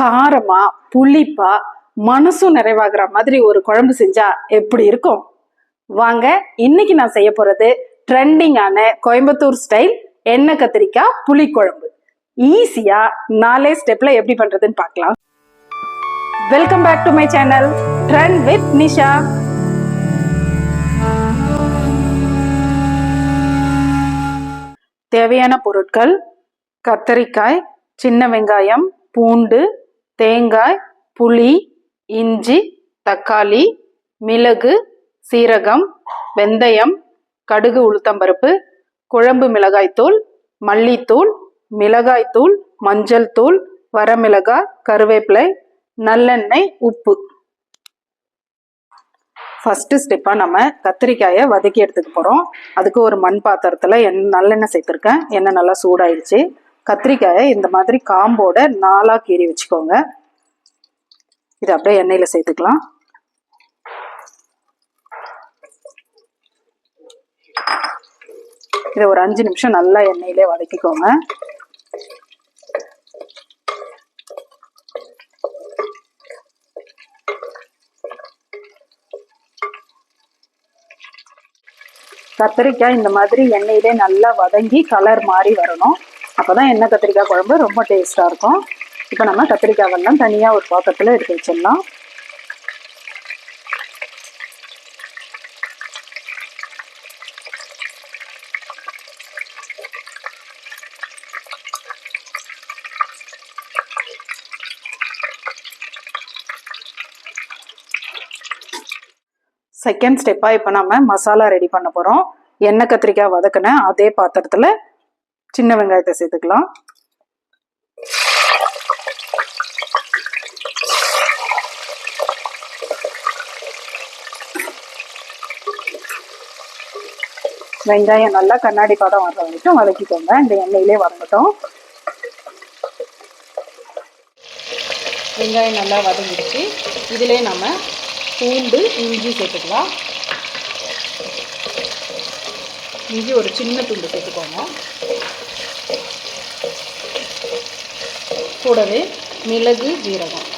காரமா புளிப்பா மனசும் நிறைவாகிற மாதிரி ஒரு குழம்பு செஞ்சா எப்படி இருக்கும்? வாங்க இன்னைக்கு நான் செய்ய போறது ட்ரெண்டிங்கான கோயம்புத்தூர் ஸ்டைல் எண்ணெய் கத்திரிக்காய் புளிக்குழம்பு ஈஸியா நாலே ஸ்டெப்ல எப்படி பண்றதுன்னு பார்க்கலாம். Welcome back to my channel trend with Nisha தேவையான பொருட்கள் கத்தரிக்காய் சின்ன வெங்காயம் பூண்டு தேங்காய் புளி இஞ்சி தக்காளி மிளகு சீரகம் வெந்தயம் கடுகு உளுத்தம்பருப்பு குழம்பு மிளகாய்த்தூள் மல்லித்தூள் மிளகாய்த்தூள் மஞ்சள் தூள் வரமிளகாய் கருவேப்பிலை நல்லெண்ணெய் உப்பு. ஃபஸ்ட்டு ஸ்டெப்பாக நம்ம கத்திரிக்காயை வதக்கி எடுத்துக்க போகிறோம் அதுக்கு ஒரு மண் பாத்திரத்தில் எண் நல்லெண்ணெய் சேர்த்துருக்கேன். எண்ணெய் நல்லா சூடாயிடுச்சு. கத்திரிக்காயை இந்த மாதிரி காம்போட நாலாக கீறி வச்சுக்கோங்க. இது அப்படியே எண்ணெயில் சேர்த்துக்கலாம். இதை ஒரு அஞ்சு நிமிஷம் நல்லா எண்ணெயிலே வதக்கிக்கோங்க. கத்திரிக்காய் இந்த மாதிரி எண்ணெயிலே நல்லா வதங்கி கலர் மாறி வரணும். அப்போதான் எண்ணெய் கத்திரிக்காய் குழம்பு ரொம்ப டேஸ்ட்டாக இருக்கும். இப்போ நம்ம கத்திரிக்காய் வெள்ளம் தனியாக ஒரு பாத்திரத்தில் எடுத்து வச்சிடலாம். செகண்ட் ஸ்டெப்பாக இப்போ நம்ம மசாலா ரெடி பண்ண போகிறோம் எண்ணெய் கத்திரிக்காய் வதக்குன அதே பாத்திரத்தில் சின்ன வெங்காயத்தை சேர்த்துக்கலாம். வெங்காயம் நல்லா கண்ணாடி படம் வர வரைக்கும் வதக்கிக்கோங்க. இந்த எண்ணெயிலே வதங்கட்டும். வெங்காயம் நல்லா வதங்கிடுச்சு. இதிலே நம்ம பூண்டு இஞ்சி சேர்த்துக்கலாம். இஞ்சி ஒரு சின்ன துண்டு சேர்த்துக்கோங்க. கூடவே மிளகு ஜீரகம்.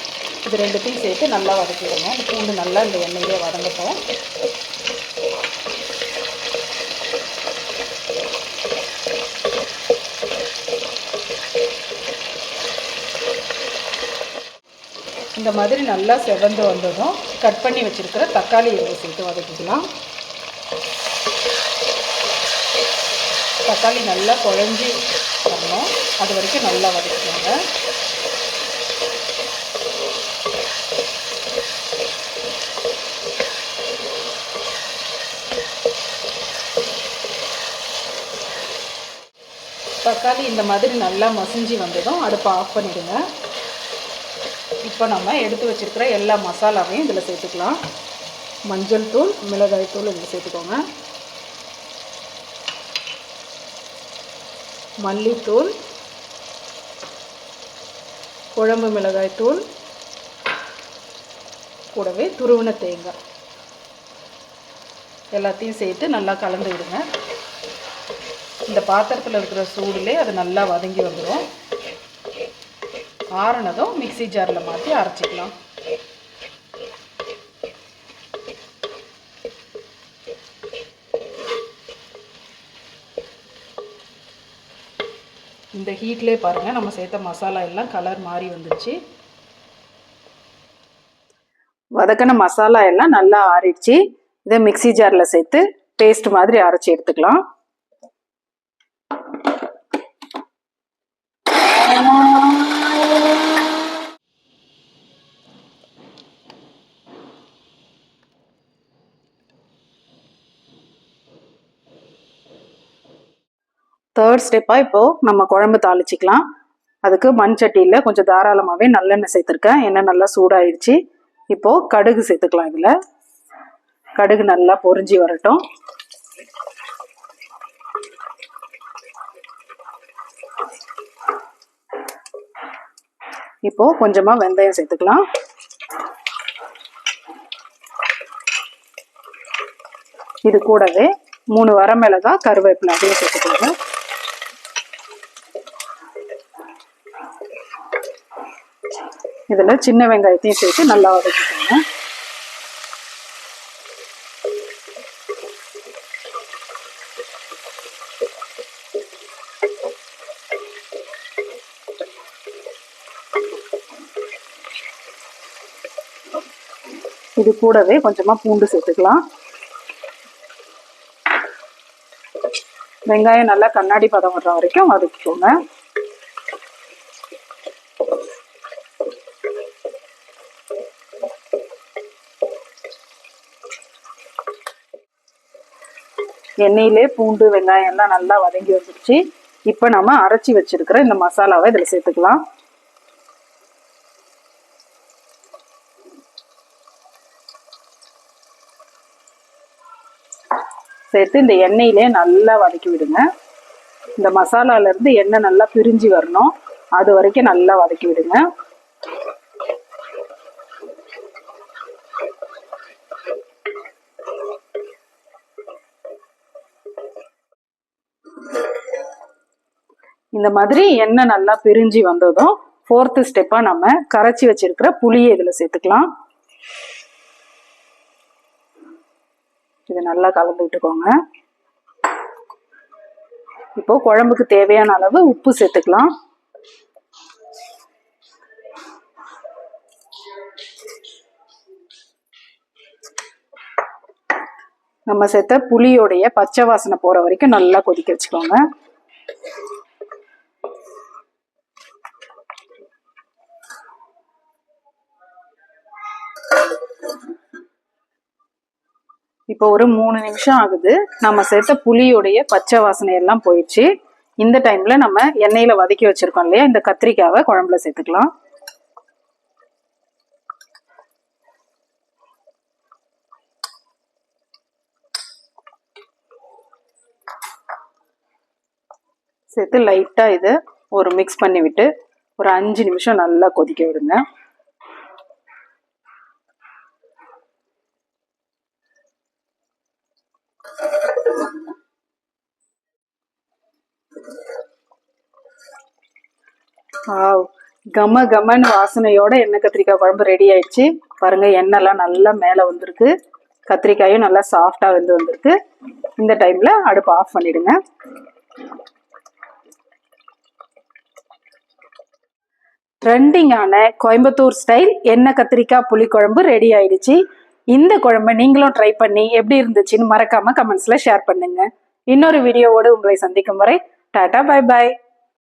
இது ரெண்டுத்தையும் சேர்த்து நல்லா வதக்கிடுங்க. இந்த பூண்டு நல்லா இந்த எண்ணெயிலே வதங்கட்டும். இந்த மாதிரி நல்லா செவந்து வந்ததும் கட் பண்ணி வச்சுருக்கிற தக்காளி இதில் சேர்த்து வதக்கிக்கலாம். தக்காளி நல்லா குழஞ்சி அது வரைக்கும் நல்லா வதக்கிக்கோங்க. தக்காளி இந்த மாதிரி நல்லா மசிஞ்சு வந்ததும் அடுப்பை ஆஃப் பண்ணிடுங்க. இப்போ நம்ம எடுத்து வச்சுருக்கிற எல்லா மசாலாவையும் இதில் சேர்த்துக்கலாம். மஞ்சள் தூள் மிளகாய் தூள் இதில் சேர்த்துக்கோங்க. மல்லித்தூள் குழம்பு மிளகாய் தூள் கூடவே துருவின தேங்காய். எல்லாத்தையும் சேர்த்து நல்லா கலந்து விடுங்க இந்த பாத்திரத்தில் இருக்கிற சூடுலே அது நல்லா வதங்கி வந்துடும் ஆறுனதும் மிக்சி ஜாரில் மாற்றி அரைச்சிக்கலாம். இந்த ஹீட்லேயே பாருங்கள் நம்ம சேர்த்த மசாலா எல்லாம் கலர் மாறி வந்துடுச்சு வதக்கின மசாலா எல்லாம் நல்லா ஆறிடுச்சு. இதை மிக்சி ஜாரில் சேர்த்து பேஸ்ட் மாதிரி அரைச்சி எடுத்துக்கலாம். தேர்ட் ஸ்டெப்பாக இப்போது நம்ம குழம்பு தாளிச்சிக்கலாம். அதுக்கு மண் சட்டியில் கொஞ்சம் தாராளமாகவே நல்லெண்ணெய் சேர்த்துருக்கேன். எண்ணெய் நல்லா சூடாயிடுச்சு. இப்போது கடுகு சேர்த்துக்கலாம் இதில். கடுகு நல்லா பொறிஞ்சி வரட்டும். இப்போது கொஞ்சமாக வெந்தயம் சேர்த்துக்கலாம். இது கூடவே மூணு வரமிளகாய் கருவேப்பிலை அதையும் சேர்த்துக்கோங்க. இதில் சின்ன வெங்காயத்தையும் சேர்த்து நல்லா வதக்கிக்கோங்க. இது கூடவே கொஞ்சமாக பூண்டு சேர்த்துக்கலாம். வெங்காயம் நல்லா கண்ணாடி பதம் வர்ற வரைக்கும் வதக்கிக்கோங்க. எண்ணெயிலே பூண்டு வெங்காயம் எல்லாம் நல்லா வதங்கி வந்துருச்சு இப்போ நம்ம அரைச்சி வச்சிருக்கிற இந்த மசாலாவை இதில் சேர்த்துக்கலாம். சேர்த்து இந்த எண்ணெயிலே நல்லா வதக்கி விடுங்க. இந்த மசாலாலேருந்து எண்ணெய் நல்லா பிரிஞ்சு வரணும். அது வரைக்கும் நல்லா வதக்கி விடுங்க. இந்த மாதிரி எண்ணெய் நல்லா பிரிஞ்சு வந்ததும் ஃபோர்த்து ஸ்டெப்பாக நம்ம கரைச்சி வச்சிருக்கிற புளியை இதில் சேர்த்துக்கலாம். இது நல்லா கலந்து விட்டுக்கோங்க. இப்போ குழம்புக்கு தேவையான அளவு உப்பு சேர்த்துக்கலாம். நம்ம சேர்த்த புளியோடைய பச்சை வாசனை போற வரைக்கும் நல்லா கொதிக்க வச்சுக்கோங்க. இப்போ ஒரு மூணு நிமிஷம் ஆகுது. நம்ம சேர்த்த புளியோடைய பச்சை வாசனை எல்லாம் போயிடுச்சு. இந்த டைம்ல நம்ம எண்ணெயில வதக்கி வச்சிருக்கோம் இல்லையா? இந்த கத்திரிக்காவை குழம்புல சேர்த்துக்கலாம். சேர்த்து லைட்டா இதை ஒரு மிக்ஸ் பண்ணி விட்டு ஒரு அஞ்சு நிமிஷம் நல்லா கொதிக்க விடுங்க. ஆவ் கம கமன்னு வாசனையோட எண்ணெய் கத்திரிக்காய் குழம்பு ரெடி ஆயிடுச்சு. பாருங்க எண்ணெய்லாம் நல்லா மேலே வந்திருக்கு. கத்திரிக்காயும் நல்லா சாஃப்டாக வந்து வந்திருக்கு. இந்த டைம்ல அடுப்பு ஆஃப் பண்ணிடுங்க. ட்ரெண்டிங்கான கோயம்புத்தூர் ஸ்டைல் எண்ணெய் கத்திரிக்காய் புளிக்குழம்பு ரெடி ஆயிடுச்சு. இந்த குழம்பை நீங்களும் ட்ரை பண்ணி எப்படி இருந்துச்சுன்னு மறக்காம கமெண்ட்ஸ்ல ஷேர் பண்ணுங்க. இன்னொரு வீடியோவோடு உங்களை சந்திக்கும் வரை டாடா பை பாய்